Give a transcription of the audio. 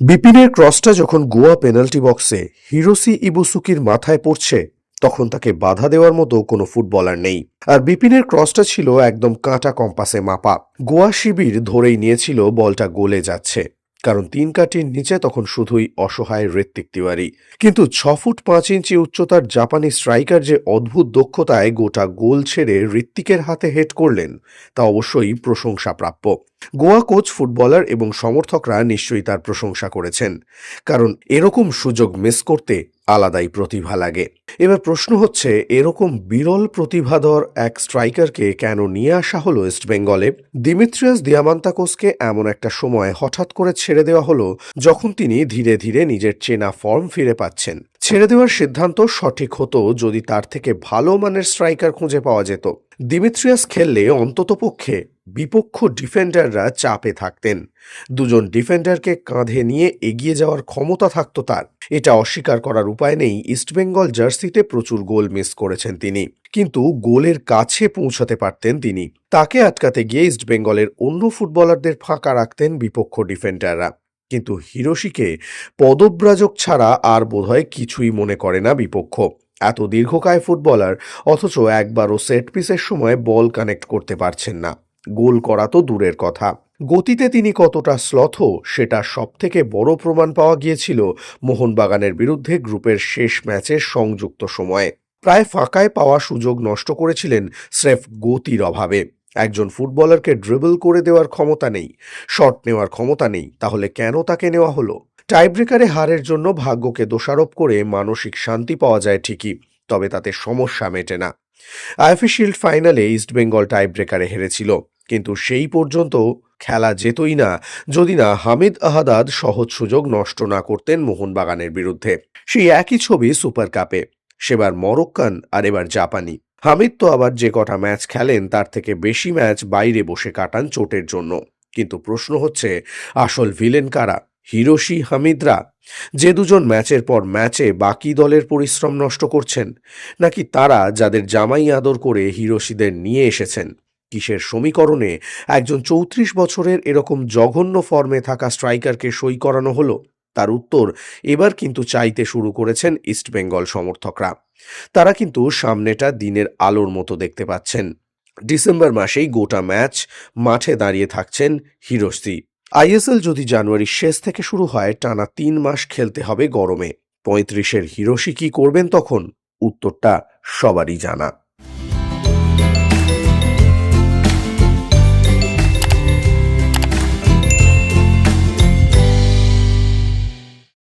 বিপিনের ক্রসটা যখন গোয়া পেনাল্টি বক্সে হিরোসি ইবুসুকির মাথায় পড়ছে, তখন তাকে বাধা দেওয়ার মতো কোনো ফুটবলার নেই। আর বিপিনের ক্রসটা ছিল একদম কাঁটা কম্পাসে মাপা। গোয়া শিবির ধরেই নিয়েছিল বলটা গোলে যাচ্ছে। কারণ তিন কাটির নিচে তখন শুধুই অসহায় ঋত্বিক তিওয়ারি। কিন্তু ছ ফুট পাঁচ ইঞ্চি উচ্চতার জাপানি স্ট্রাইকার যে অদ্ভুত দক্ষতায় গোটা গোল ছেড়ে ঋত্বিকের হাতে হেড করলেন, তা অবশ্যই প্রশংসা প্রাপ্য গোয়া কোচ, ফুটবলার এবং সমর্থকরা নিশ্চয়ই তার প্রশংসা করেছেন। কারণ এরকম সুযোগ মিস করতে আলাদাই প্রতিভা লাগে। এবার প্রশ্ন হচ্ছে, এরকম বিরল প্রতিভাধর এক স্ট্রাইকারকে কেন নিয়ে আসা হলো ইস্টবেঙ্গলে দিমিত্রিয়াস দিয়ামান্তাকোসকে এমন একটা সময় হঠাৎ করে ছেড়ে দেওয়া হলো, যখন তিনি ধীরে ধীরে নিজের চেনা ফর্ম ফিরে পাচ্ছেন। ছেড়ে দেওয়ার সিদ্ধান্ত সঠিক হতো যদি তার থেকে ভালো মানের স্ট্রাইকার খুঁজে পাওয়া যেত। দিমিত্রিয়াস খেললে অন্ততপক্ষে বিপক্ষ ডিফেন্ডাররা চাপে থাকতেন। দুজন ডিফেন্ডারকে কাঁধে নিয়ে এগিয়ে যাওয়ার ক্ষমতা থাকত তার। এটা অস্বীকার করার উপায় নেই ইস্টবেঙ্গল জার্সিতে প্রচুর গোল মিস করেছেন তিনি। কিন্তু গোলের কাছে পৌঁছাতে পারতেন তিনি। তাকে আটকাতে গিয়ে ইস্টবেঙ্গলের অন্য ফুটবলারদের ফাঁকা রাখতেন বিপক্ষ ডিফেন্ডাররা। কিন্তু হিরোশিকে পদব্রাজক ছাড়া আর বোধহয় কিছুই মনে করে না বিপক্ষ। এত দীর্ঘকায় ফুটবলার, অথচ একবারও সেট পিসের সময় বল কানেক্ট করতে পারছেন না। গোল করা তো দূরের কথা। গতিতে তিনি কতটা স্লথ সেটা সবথেকে বড় প্রমাণ পাওয়া গিয়েছিল মোহনবাগানের বিরুদ্ধে গ্রুপের শেষ ম্যাচের সংযুক্ত সময়ে। প্রায় ফাঁকায় পাওয়া সুযোগ নষ্ট করেছিলেন স্রেফ গতির অভাবে। একজন ফুটবলারকে ড্রিবল করে দেওয়ার ক্ষমতা নেই। শট নেওয়ার ক্ষমতা নেই, তাহলে কেন তাকে নেওয়া হলো? টাইব্রেকারে হারের জন্য ভাগ্যকে দোষারোপ করে মানসিক শান্তি পাওয়া যায় ঠিকই, তবে তাতে সমস্যা মেটে না। আইএফএ শিল্ড ফাইনালে ইস্টবেঙ্গল টাইব্রেকারে হেরেছিল। কিন্তু সেই পর্যন্ত খেলা যেতই না, যদি না হামিদ আহাদাদ সহজ সুযোগ নষ্ট না করতেন মোহনবাগানের বিরুদ্ধে। সেই একই ছবি সুপার কাপে। সেবার মরক্কান আর এবার জাপানি। হামিদ তো আবার যে কটা ম্যাচ খেলেন, তার থেকে বেশি ম্যাচ বাইরে বসে কাটান চোটের জন্য। কিন্তু প্রশ্ন হচ্ছে, আসল ভিলেন কারা? হিরোশি হামিদরা? যে দুজন ম্যাচের পর ম্যাচে বাকি দলের পরিশ্রম নষ্ট করছেন, নাকি তারা যাদের জামাই আদর করে হিরোশিদের নিয়ে এসেছেন? কিসের সমীকরণে একজন চৌত্রিশ বছরের এরকম জঘন্য ফর্মে থাকা স্ট্রাইকারকে সই করানো হলো? তার উত্তর, এবার কিন্তু চাইতে শুরু করেছেন ইস্টবেঙ্গল সমর্থকরা। তারা কিন্তু সামনেটা দিনের আলোর মতো দেখতে পাচ্ছেন। ডিসেম্বর মাসেই গোটা ম্যাচ মাঠে দাঁড়িয়ে থাকছেন হিরোসি আইএসএল যদি জানুয়ারির শেষ থেকে শুরু হয়, টানা তিন মাস খেলতে হবে গরমে। পঁয়ত্রিশের হিরোশি কি করবেন তখন? উত্তরটা সবারই জানা।